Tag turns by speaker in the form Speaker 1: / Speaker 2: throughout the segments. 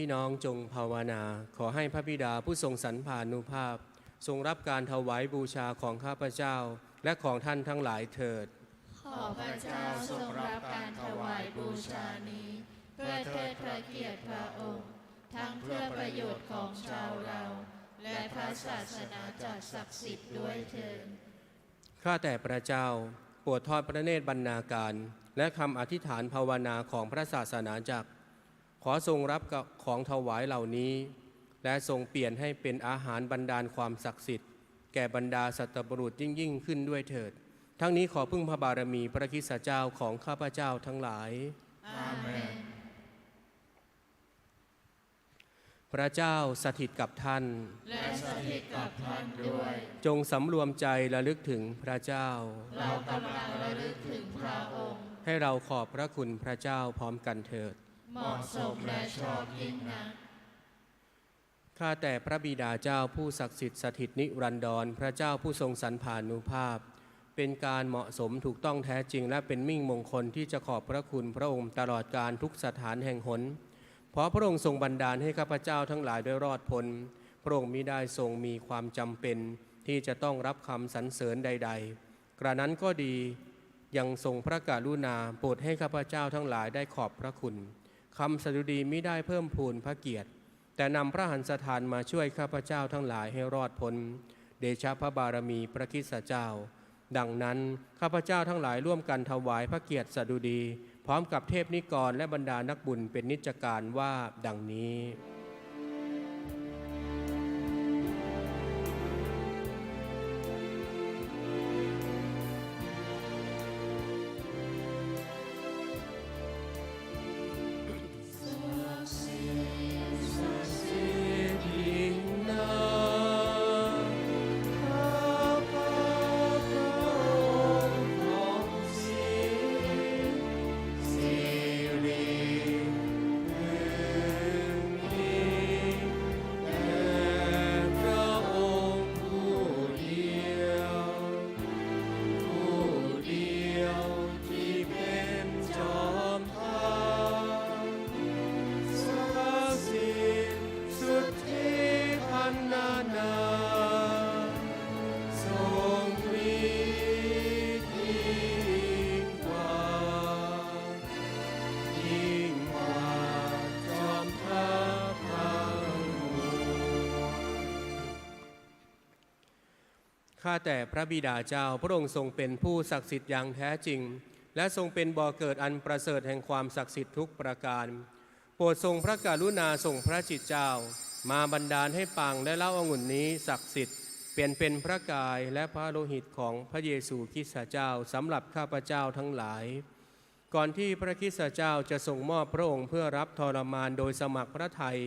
Speaker 1: พี่น้องจงภาวนา ขอให้พระบิดาผู้ทรงสรรพานุภาพ ทรงรับการถวายบูชาของข้าพเจ้า และของท่านทั้งหลายเถิด
Speaker 2: ขอพระเจ้าทรงรับการถวายบูชานี้ เพื่อเทิดพระเกียรติพระองค์ ทั้งเพื่อประโยชน์ของชาวเรา และพระศาสนาจักรศักดิ์สิทธิ์ด้วยเถิด
Speaker 1: ข้าแต่พระเจ้าโปรดทอดพระเนตรบรรณาการ และคำอธิษฐานภาวนาของพระศาสนาจักร ขอทรงรับกับของถวายเหล่านี้ และทรงเปลี่ยนให้เป็นอาหารบรรดาลความศักดิ์สิทธิ์ แก่บรรดาสัตบุรุษยิ่งยิ่งขึ้นด้วยเถิด ทั้งนี้ขอพึ่งพระบารมีพระคริสตเจ้าของข้าพเจ้าทั้งหลาย
Speaker 2: อาเมน
Speaker 1: พระเจ้าสถิตกับท่าน
Speaker 2: และสถิตกับท่านด้วย
Speaker 1: จงสำรวมใจระลึกถึงพระเจ้า
Speaker 2: เรากำลังระลึกถึงพระองค์
Speaker 1: ให้เราขอบพระคุณพระเจ้าพร้อมกันเถิด
Speaker 2: เหมาะสมและชอบยิ่งนัก
Speaker 1: ข้าแต่พระบิดาเจ้าผู้ศักดิ์สิทธิ์สถิตนิรันดร พระเจ้าผู้ทรงสรรพานุภาพ เป็นการเหมาะสมถูกต้องแท้จริงและเป็นมิ่งมงคลที่จะขอบพระคุณพระองค์ตลอดการทุกสถานแห่งหน เพราะพระองค์ทรงบันดาลให้ข้าพเจ้าทั้งหลายได้รอดพ้นพระองค์มิได้ทรงมีความจำเป็น ที่จะต้องรับคำสรรเสริญใด ๆ กระนั้นก็ดียังทรงพระกรุณาโปรดให้ข้าพเจ้าทั้งหลายได้ขอบพระคุณ คำสดุดีมิได้เพิ่มพูนพระเกียรติ แต่นำพระหันสถานมาช่วยข้าพเจ้าทั้งหลายให้รอดพ้น เดชะพระบารมีพระคริสเจ้า ดังนั้นข้าพเจ้าทั้งหลายร่วมกันถวายพระเกียรติสดุดี พร้อมกับเทพนิกรและบรรดานักบุญเป็นนิจการว่าดังนี้ ข้าแต่พระบิดาเจ้าพระองค์ทรงเป็นผู้ศักดิ์สิทธิ์อย่างแท้จริง และทรงเป็นบ่อเกิดอันประเสริฐแห่งความศักดิ์สิทธิ์ทุกประการ โปรดทรงพระกรุณาส่งพระจิตเจ้า มาบันดาลให้ปังและเล่าองุ่นนี้ศักดิ์สิทธิ์เปลี่ยนเป็นพระกายและพระโลหิตของพระเยซูคริสต์เจ้าสำหรับข้าพเจ้าทั้งหลาย ก่อนที่พระคริสต์เจ้าจะทรงมอบพระองค์เพื่อรับทรมานโดยสมัครพระทัย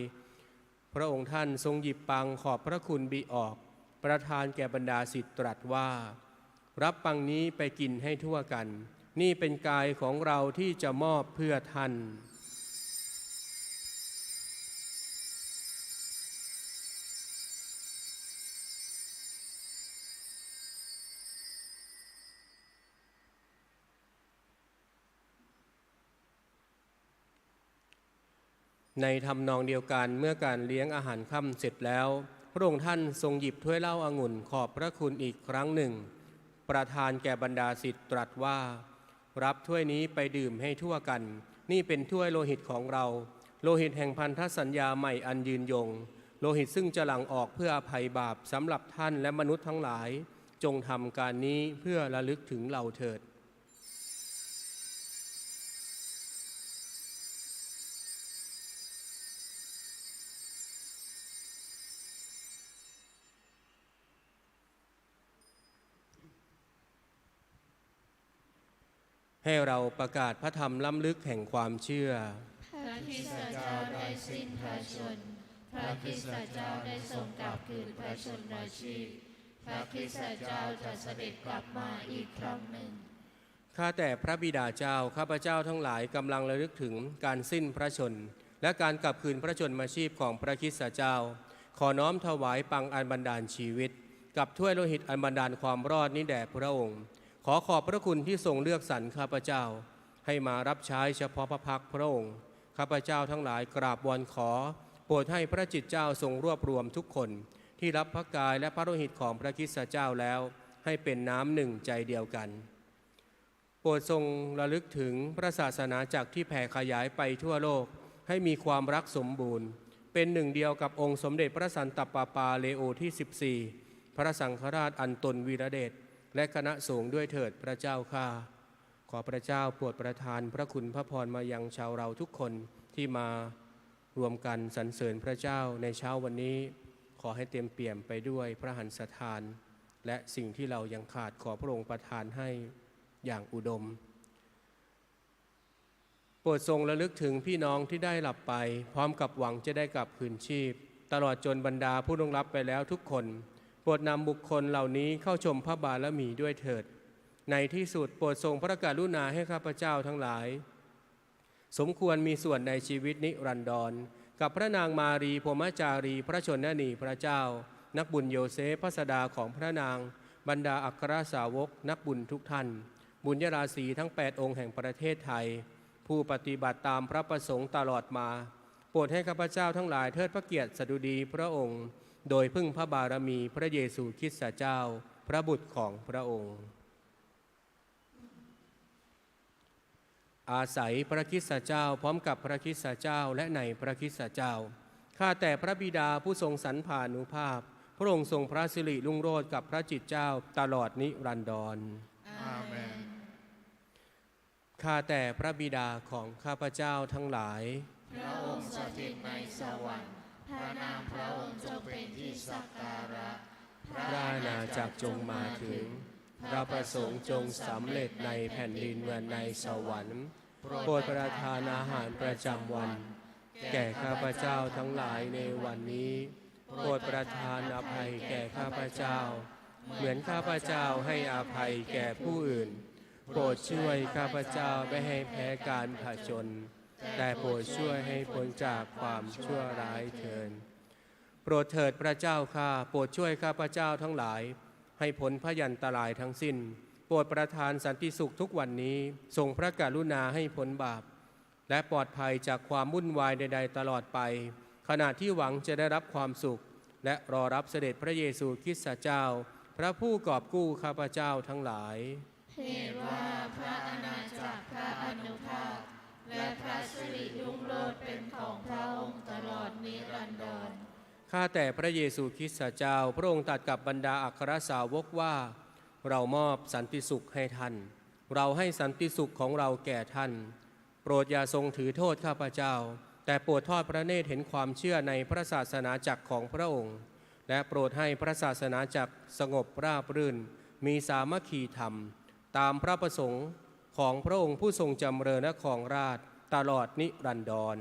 Speaker 1: พระองค์ท่านทรงหยิบปังขอบพระคุณบีออก ประทานแก่บรรดาสิทธิตรัสว่า รับปังนี้ไปกินให้ทั่วกัน นี่เป็นกายของเราที่จะมอบเพื่อท่านในทำนองเดียวกันเมื่อการเลี้ยงอาหารค่ำเสร็จแล้ว พระองค์ท่านทรงหยิบถ้วยเหล้าอางุ่นขอบพระคุณอีกครั้งหนึ่ง ประทานแก่บรรดาสิทธิ์ตรัสว่า รับถ้วยนี้ไปดื่มให้ทั่วกัน นี่เป็นถ้วยโลหิตของเรา โลหิตแห่งพันธสัญญาใหม่อันยืนยง โลหิตซึ่งจะหลั่งออกเพื่ออภัยบาปสำหรับท่านและมนุษย์ทั้งหลาย จงทำการนี้เพื่อระลึกถึงเราเถิด ให้เราประกาศพระธรรมล้ำลึกแห่งความเชื่อ
Speaker 2: พระคริสตเจ้าได้สิ้นพระชน พระคริสตเจ้าได้ทรงกลับคืนพระชนราชีพ พระคริสตเจ้าจะเสด็จกลับมาอีกครั้งหนึ่ง
Speaker 1: ข้าแต่พระบิดาเจ้า ข้าพเจ้าทั้งหลายกำลังระลึกถึงการสิ้นพระชน และการกลับคืนพระชนมาชีพของพระคริสตเจ้า ขอน้อมถวายปังอันบันดาลชีวิต กับถ้วยโลหิตอันบันดาลความรอดนี้แด่พระองค์ ขอขอบพระคุณที่ทรงเลือกสรรข้าพเจ้า ให้มารับใช้เฉพาะพระพักตร์พระองค์ ข้าพเจ้าทั้งหลายกราบวอนขอ โปรดให้พระจิตเจ้าทรงรวบรวมทุกคน ที่รับพระกายและพระโลหิตของพระคริสเจ้าแล้ว ให้เป็นน้ำหนึ่งใจเดียวกัน โปรดทรงระลึกถึงพระศาสนาจักที่แผ่ขยายไปทั่วโลก ให้มีความรักสมบูรณ์ เป็นหนึ่งเดียวกับองค์สมเด็จพระสันตะปาปาเลโอที่ 14 พระสังฆราชอันตนวีระเดช และคณะสงฆ์ด้วยเถิดพระเจ้าข้าขอพระเจ้าโปรดประทานพระคุณพระพรมายังชาวเราทุกคนที่มารวมกันสรรเสริญพระเจ้าในเช้าวันนี้ ขอให้เต็มเปี่ยมไปด้วยพระหันสถาน และสิ่งที่เรายังขาดขอพระองค์ประทานให้อย่างอุดม โปรดทรงระลึกถึงพี่น้องที่ได้หลับไป พร้อมกับหวังจะได้กลับคืนชีพ ตลอดจนบรรดาผู้ลวงรับไปแล้วทุกคน โปรดนำบุคคลเหล่านี้เข้าชมพระบารมีด้วยเถิด ในที่สุดโปรดทรงพระกรุณาให้ข้าพเจ้าทั้งหลาย สมควรมีส่วนในชีวิตนิรันดร กับพระนางมารีพรหมจารีพระชนนีพระเจ้า นักบุญโยเซฟพระสดาของพระนาง บรรดาอัครสาวก นักบุญทุกท่าน บุญยราศีทั้ง 8 องค์แห่งประเทศไทย ผู้ปฏิบัติตามพระประสงค์ตลอดมา โปรดให้ข้าพเจ้าทั้งหลายเทิดพระเกียรติสดุดีพระองค์ โดยพึ่งพระบารมีพระเยซูคริสต์เจ้า พระบุตรของพระองค์ อาศัยพระคริสตเจ้าพร้อมกับพระคริสตเจ้าและในพระคริสตเจ้า ข้าแต่พระบิดาผู้ทรงสรรพานุภาพ พระองค์ทรงพระสิริรุ่งโรจน์กับพระจิตเจ้าตลอดนิรันดร
Speaker 2: อาเมน
Speaker 1: ข้าแต่พระบิดาของข้าพเจ้าทั้งหลาย
Speaker 2: พระองค์สถิตในสวรรค์พ ระนามพระองค์จงเป็นที่สักการะ
Speaker 1: พระอาณาจักรจงมาถึง พระประสงค์จงสำเร็จในแผ่นดินเหมือนในสวรรค์ โปรดประทานอาหารประจำวัน แก่ข้าพเจ้าทั้งหลายในวันนี้ โปรดประทานอภัยแก่ข้าพเจ้า เหมือนข้าพเจ้าให้อภัยแก่ผู้อื่น โปรดช่วยข้าพเจ้าไม่ให้แพ้การผจญ แต่โปรดช่วยให้พ้นจากความชั่วร้ายเถิดโปรดเถิดพระเจ้าข้าโปรดช่วยข้าพเจ้าทั้งหลาย ให้พ้นพยันตรายทั้งสิ้น โปรดประทานสันติสุขทุกวันนี้ทรงพระกรุณาให้พ้นบาป และปลอดภัยจากความวุ่นวายใด ๆ ตลอดไป ขณะที่หวังจะได้รับความสุข และรอรับเสด็จพระเยซูคริสต์เจ้า พระผู้กอบกู้ข้าพเจ้าทั้งหลาย
Speaker 2: เหตุว่าพระอาณาจักรพระอนุภาพ และพระสิริรุ่งโรจน์เป็นของพระองค์ตลอดนิรันดร
Speaker 1: ข้าแต่พระเยซูคริสต์เจ้า พระองค์ตรัดกับบรรดาอัครสาวกว่า เรามอบสันติสุขให้ท่าน เราให้สันติสุขของเราแก่ท่าน โปรดอย่าทรงถือโทษข้าพเจ้า แต่โปรดทอดพระเนตรเห็นความเชื่อในพระศาสนาจักรของพระองค์ และโปรดให้พระศาสนาจักรสงบราบรื่น มีสามัคคีธรรม ตามพระประสงค์ ของพระองค์ผู้ทรงจำเริญและของราชตลอดนิรันดร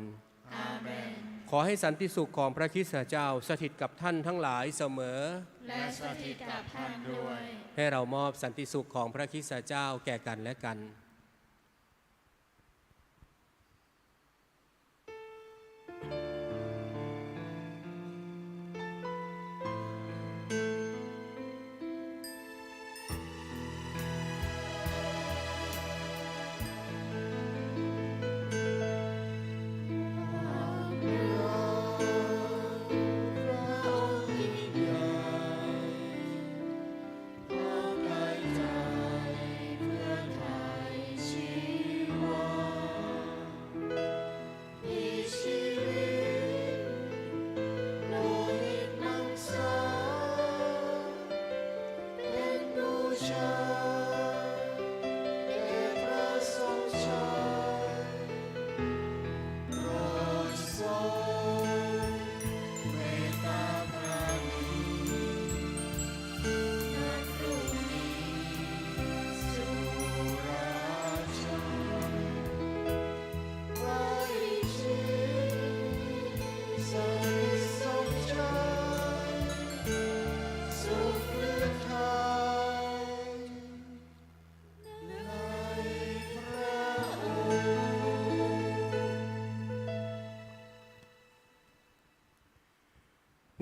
Speaker 2: อาเมน
Speaker 1: ขอให้สันติสุขของพระคริสต์เจ้าสถิตกับท่านทั้งหลายเสมอ
Speaker 2: และสถิตกับท่านด้วย
Speaker 1: ให้เรามอบสันติสุขของพระคริสต์เจ้าแก่กันและกัน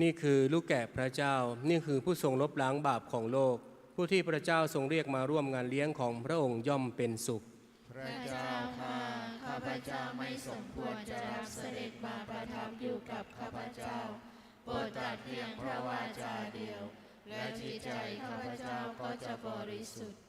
Speaker 1: นี่คือลูกแก่พระเจ้า นี่คือผู้ทรงลบล้างบาปของโลก ผู้ที่พระเจ้าทรงเรียกมาร่วมงานเลี้ยงของพระองค์ย่อมเป็นสุข
Speaker 2: พระเจ้าค่ะข้าพระเจ้าไม่สมควรจะรับเสด็จมาประทับอยู่กับข้าพระเจ้าโปรดตัดเพียงพระวาจาเดียว และจิตใจข้าพระเจ้าก็จะบริสุทธิ์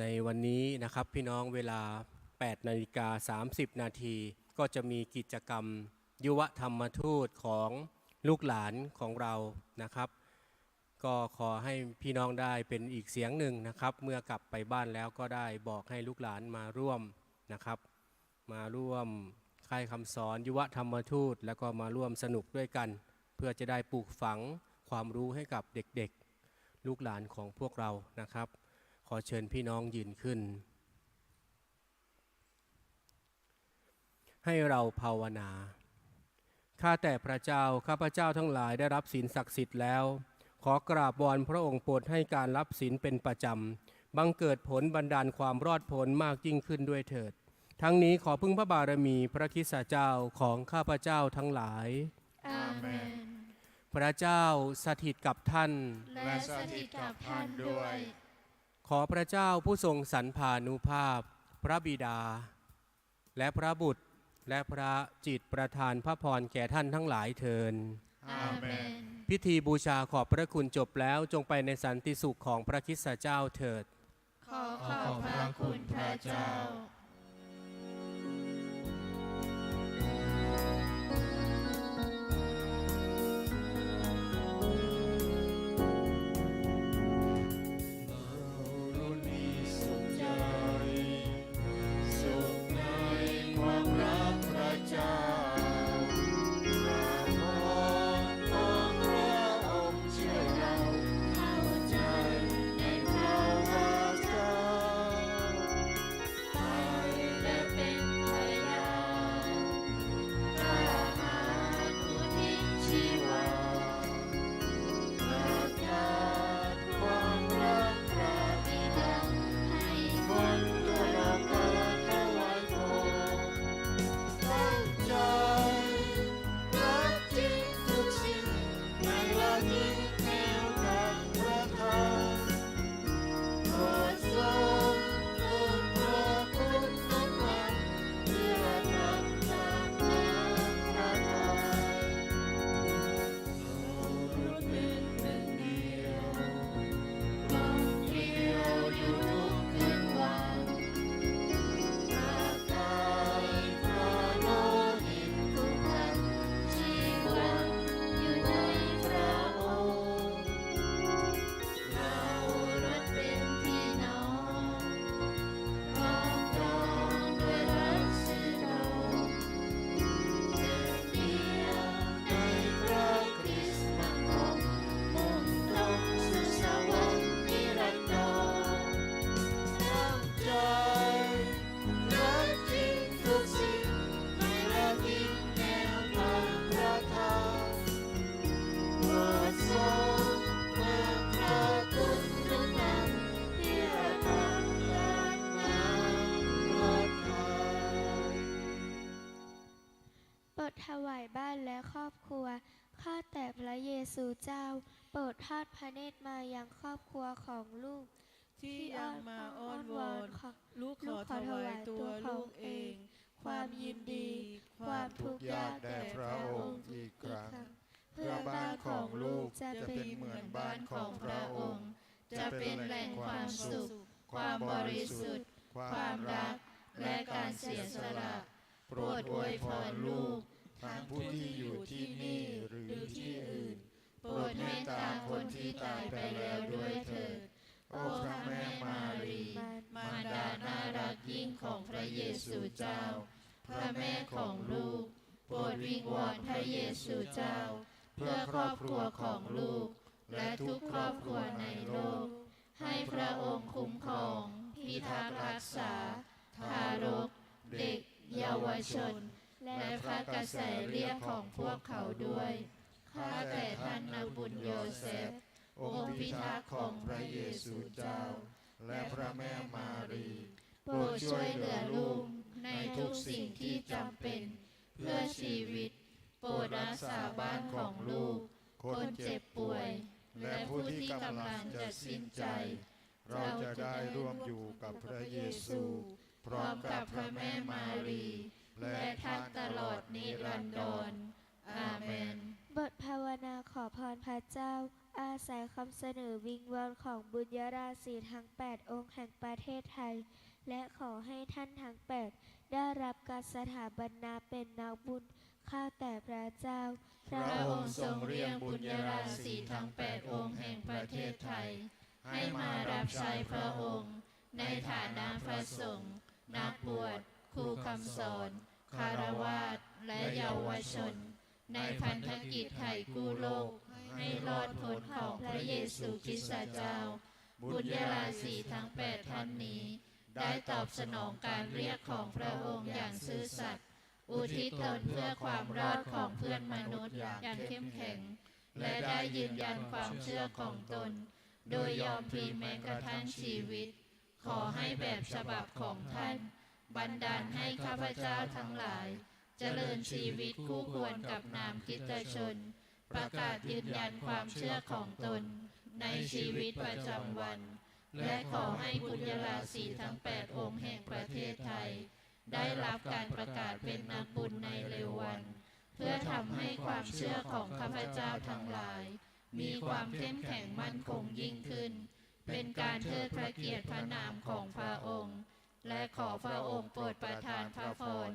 Speaker 1: ในวันนี้นะครับพี่น้องเวลา 8 นาฬิกา 30 นาทีก็จะมีกิจกรรม ยุวธรรมทูตของลูกหลานของเรานะครับ ก็ขอให้พี่น้องได้เป็นอีกเสียงหนึ่งนะครับ เมื่อกลับไปบ้านแล้วก็ได้บอกให้ลูกหลานมาร่วมนะครับ มาร่วมค่ายคำสอนยุวธรรมทูต แล้วก็มาร่วมสนุกด้วยกัน เพื่อจะได้ปลูกฝังความรู้ให้กับเด็กๆ ลูกหลานของพวกเรานะครับ ขอเชิญพี่น้องยืนขึ้น ให้เราภาวนา ข้าแต่พระเจ้า ข้าพระเจ้าทั้งหลายได้รับศีลศักดิ์สิทธิ์แล้ว ขอกราบวอนพระองค์โปรดให้การรับศีลเป็นประจำ บังเกิดผลบันดาลความรอดพ้นมากยิ่งขึ้นด้วยเถิด ทั้งนี้ขอพึ่งพระบารมีพระคริสตเจ้าของข้าพระเจ้าทั้งหลาย
Speaker 2: อาเมน
Speaker 1: พระเจ้าสถิตกับท่าน
Speaker 2: และสถิตกับท่านด้วย
Speaker 1: ขอพระเจ้าผู้ทรงสรรพานุภาพ พระบิดา และพระบุตรและพระจิตประทานพระพรแก่ท่านทั้งหลายเทิน
Speaker 2: อาเมน
Speaker 1: พิธีบูชาขอบพระคุณจบแล้วจงไปในสันติสุขของพระคริสตเจ้าเถิด
Speaker 2: ขอขอบพระคุณพระเจ้า
Speaker 3: ถวายบ้านและ
Speaker 4: ครอบครัว ข้าแต่พระเยซูเจ้า โปรดทอดพระเนตรมายังครอบครัวของลูก
Speaker 2: ที่ยังมาอ้อนวอนลูกขอถวายตัวลูกเอง ความยินดี ความทุกข์ยากแด่พระองค์
Speaker 3: อีกครั้ง
Speaker 4: เพื่อบ้านของลูกจะเป็
Speaker 3: นนเหมือนบ้านของพระองค์
Speaker 2: จะเป็นแหล่งความสุข ความบริสุทธิ์ ความรัก และการเสียสละโปรดอวยพรลูก
Speaker 3: ทั้งผู้ที่อยู่ที่นี่หรือที่อื่น
Speaker 2: โปรดให้ตาคนที่ตายไปแล้วด้วยเถิดโอ้พระแม่มารีมารดาน่ารักยิ่งของพระเยซูเจ้า พระแม่ของลูก โปรดวิงวอนพระเยซูเจ้า เพื่อครอบครัวของลูก และทุกครอบครัวในโลก ให้พระองค์คุ้มครอง พิทักษ์รักษา ทารก เด็ก เยาวชน และพระกระแสเรียกของพวกเขาด้วย ข้าแต่ท่านนบุญโยเซฟ องค์พิทักษ์ของพระเยซูเจ้า
Speaker 3: และพระแม่มารี
Speaker 2: โปรดช่วยเหลือลูกในทุกสิ่งที่จำเป็น เพื่อชีวิต โปรดรักษาบ้านของลูก คนเจ็บป่วย และผู้ที่กำลังจะสิ้นใจ
Speaker 3: เราจะได้ร่วมอยู่กับพระเยซู
Speaker 2: พร้อมกับพระแม่มารี และท่านตลอดนิรันดรอาเมน
Speaker 4: บทภาวนาขอพรพระเจ้า อาศัยคำเสนอวิงวอนของบุญยราศีทั้ง 8 องค์แห่งประเทศไทย และขอให้ท่านทั้ง 8 ได้รับการสถาบันนาเป็นนักบุญข้าแต่พระเจ้า
Speaker 2: พระองค์ทรงเรียกบุญยราศีทั้งแปดองค์แห่งประเทศไทย ให้มารับใช้พระองค์ ในฐานะพระสงฆ์นักบวชครูคำสอน คารวาสและเยาวชน ในพันธกิจไถ่กู้โลก ให้รอดพ้นของพระเยซูคริสต์เจ้า บุญยราศีทั้งแปดท่านนี้ ได้ตอบสนองการเรียกของพระองค์อย่างซื่อสัตย์อุทิศตนเพื่อความรอดของเพื่อนมนุษย์อย่างเข้มแข็ง และได้ยืนยันความเชื่อของตน โดยยอมพลีแม้กระทั่งชีวิต ขอให้แบบฉบับของท่าน บันดาลให้ข้าพเจ้าทั้งหลาย เจริญชีวิตคู่ควรกับนามคิตชน ประกาศยืนยันความเชื่อของตน ในชีวิตประจำวัน และขอให้บุญยราศีทั้งแปดองค์แห่งประเทศไทย ได้รับการประกาศเป็นนักบุญในเร็ววัน เพื่อทำให้ความเชื่อของข้าพเจ้าทั้งหลาย มีความเข้มแข็งมั่นคงยิ่งขึ้น เป็นการเทิดพระเกียรติพระนามของพระองค์ และขอพระองค์โปรดประทานพระพร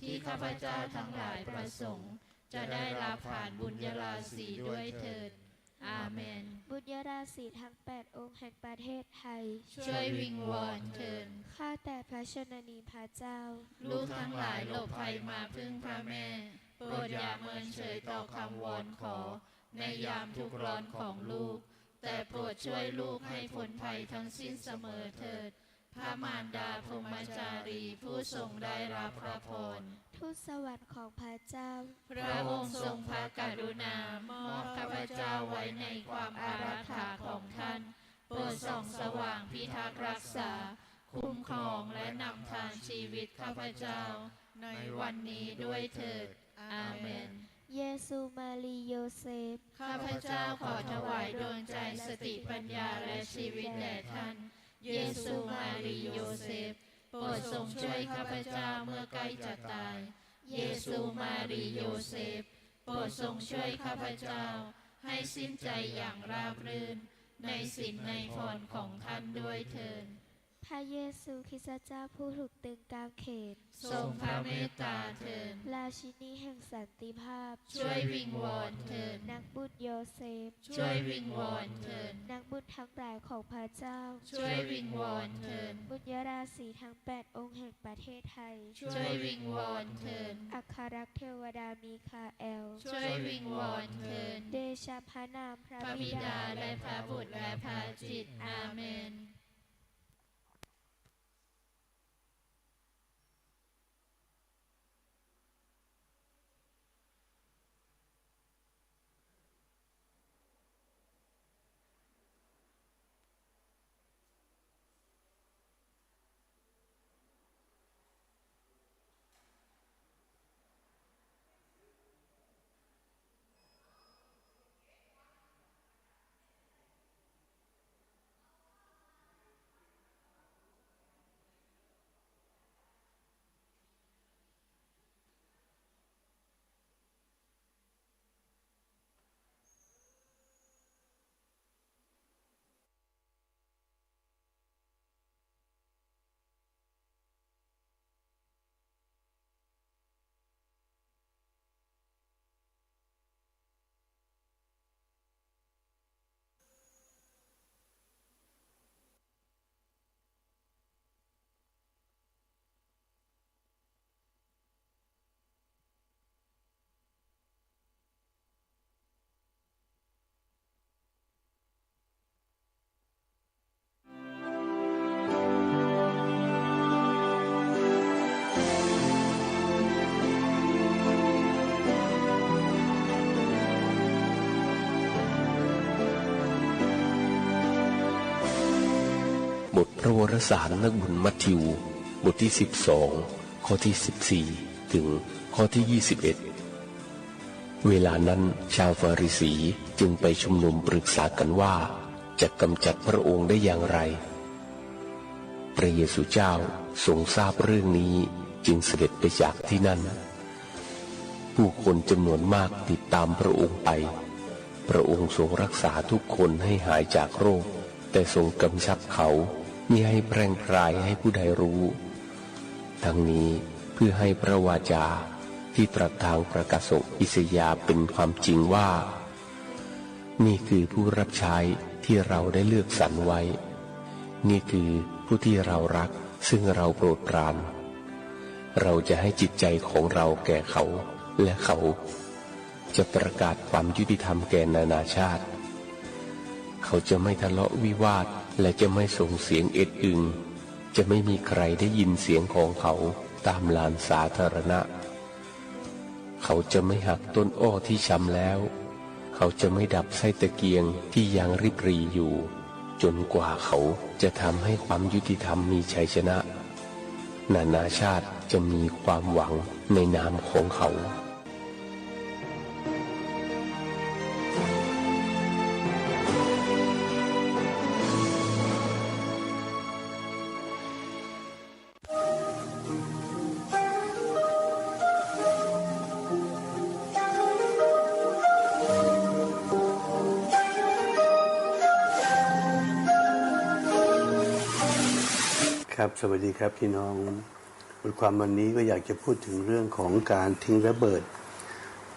Speaker 2: ที่ข้าพเจ้าทั้งหลายประสงค์ จะได้รับผ่านบุญยราศีด้วยเถิด อาเมน
Speaker 4: บุญยราศีทั้ง 8 องค์แห่งประเทศไทย
Speaker 2: ช่วยวิงวอนเถิด
Speaker 4: ข้าแต่พระชนนีพระเจ้า
Speaker 2: ลูกทั้งหลายหลบภัยมาพึ่งพระแม่ โปรดอย่าเมินเฉยต่อคำวอนขอ ในยามทุกข์ร้อนของลูก แต่โปรดช่วยลูกให้พ้นภัยทั้งสิ้นเสมอเถิด พระมารดาพรหมจารีผู้ทรงได้รับพระพร
Speaker 4: ทูตสวรรค์ของพระเจ้า
Speaker 2: พระองค์ทรงพระกรุณามอบข้าพเจ้าไว้ในความอารัธาของท่านโปรดส่องสว่างพิทักษ์รักษา คุ้มครองและนำทางชีวิตข้าพเจ้า ในวันนี้ด้วยเถิด อาเมน
Speaker 4: เยซูมารีโยเซฟ
Speaker 2: ข้าพเจ้าขอถวายดวงใจสติปัญญาและชีวิตแด่ท่าน เยซูมารีโยเซฟโปรดทรงช่วยข้าพเจ้าเมื่อใกล้จะตาย เยซูมารีโยเซฟโปรดทรงช่วยข้าพเจ้า ให้สิ้นใจอย่างราบรื่น ในสินในพรของท่านด้วยเถิด
Speaker 4: พระเยซูคริสต์เจ้าผู้ถูกตึงกางเขน
Speaker 2: ทรงพระเมตตาเถิด
Speaker 4: ราชินีแห่งสันติภาพ
Speaker 2: ช่วยวิงวอนเถิด
Speaker 4: นักบุญโยเซฟ
Speaker 2: ช่วยวิงวอนเถิด
Speaker 4: นักบุญทั้งหลายของพระเจ้า
Speaker 2: ช่วยวิงวอนเถิด
Speaker 4: บุญยราศีทั้ง8องค์แห่งประเทศไทย
Speaker 2: ช่วยวิงวอนเถิด
Speaker 4: อัครรักษ์เทวดามีคาเอล
Speaker 2: ช่วยวิงวอนเถิด
Speaker 4: เดชะพระนามพระ
Speaker 2: พระ
Speaker 4: บิ
Speaker 2: บิ
Speaker 4: ดา
Speaker 2: ดาและพระบุตรและพระจิตอาเมน
Speaker 5: ระสารนักบุญมัทธิว บทที่ 12 ข้อที่ 14 ถึงข้อที่ 21 เวลานั้นชาวฟาริสีจึงไปชุมนุมปรึกษากันว่า จะกำจัดพระองค์ได้อย่างไร พระเยซูเจ้าทรงทราบเรื่องนี้จึงเสด็จไปจากที่นั่น ผู้คนจำนวนมากติดตามพระองค์ไป พระองค์ทรงรักษาทุกคนให้หายจากโรค แต่ทรงกำชับเขา มิให้แพร่งพรายให้ผู้ใดรู้ ทั้งนี้เพื่อให้พระวาจาที่ตรัสทางประกาศอิสยาเป็นความจริงว่า นี่คือผู้รับใช้ที่เราได้เลือกสรรไว้ นี่คือผู้ที่เรารักซึ่งเราโปรดปราน เราจะให้จิตใจของเราแก่เขาและเขา จะประกาศความยุติธรรมแก่นานาชาติ เขาจะไม่ทะเลาะวิวาท และจะไม่ส่งเสียงเอ็ดอึง จะไม่มีใครได้ยินเสียงของเขาตามลานสาธารณะ เขาจะไม่หักต้นอ้อที่ช้ำแล้ว เขาจะไม่ดับไส้ตะเกียงที่ยังริบรีอยู่ จนกว่าเขาจะทำให้ความยุติธรรมมีชัยชนะ นานาชาติจะมีความหวังในนามของเขา
Speaker 3: สวัสดีครับพี่น้องบทความวันนี้ก็อยากจะพูดถึงเรื่องของการทิ้งระเบิด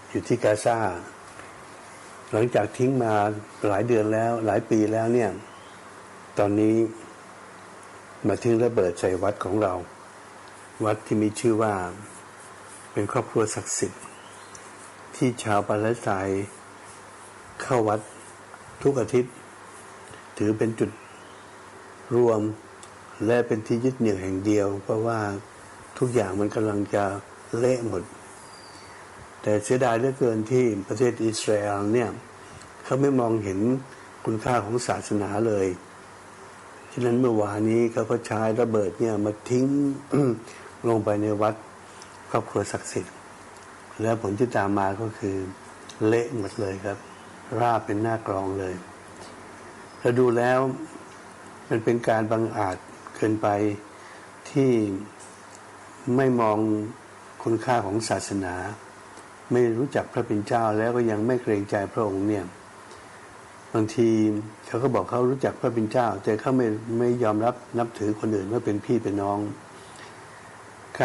Speaker 3: อยู่ที่กาซาหลังจากทิ้งมาหลายเดือนแล้ว หลายปีแล้วเนี่ย ตอนนี้มาทิ้งระเบิดใส่วัดของเรา วัดที่มีชื่อว่า เป็นครอบครัวศักดิ์สิทธิ์ ที่ชาวปาเลสไตน์เข้าวัดทุกอาทิตย์ ถือเป็นจุดรวม และเป็นที่ยึดเหนี่ยวแห่งเดียว เพราะว่าทุกอย่างมันกำลังจะเละหมด แต่เสียดายเหลือเกินที่ประเทศอิสราเอลเนี่ยเขาไม่มองเห็นคุณค่าของศาสนาเลยฉะนั้นเมื่อวานนี้เขาก็ใช้ระเบิดเนี่ยมาทิ้งลงไปในวัดครอบครัวศักดิ์สิทธิ์ แล้วผลที่ตามมาก็คือ เละหมดเลยครับ ราบเป็นหน้ากรองเลยเราดูแล้วมันเป็นการบังอาจ เกินไปที่ไม่มองคุณค่าของศาสนา ไม่รู้จักพระเป็นเจ้าแล้วก็ยังไม่เกรงใจพระองค์เนี่ยบางทีเขาก็บอกเขารู้จักพระเป็นเจ้า แต่เขาไม่ไม่ยอมรับนับถือคนอื่นว่าเป็นพี่เป็นน้อง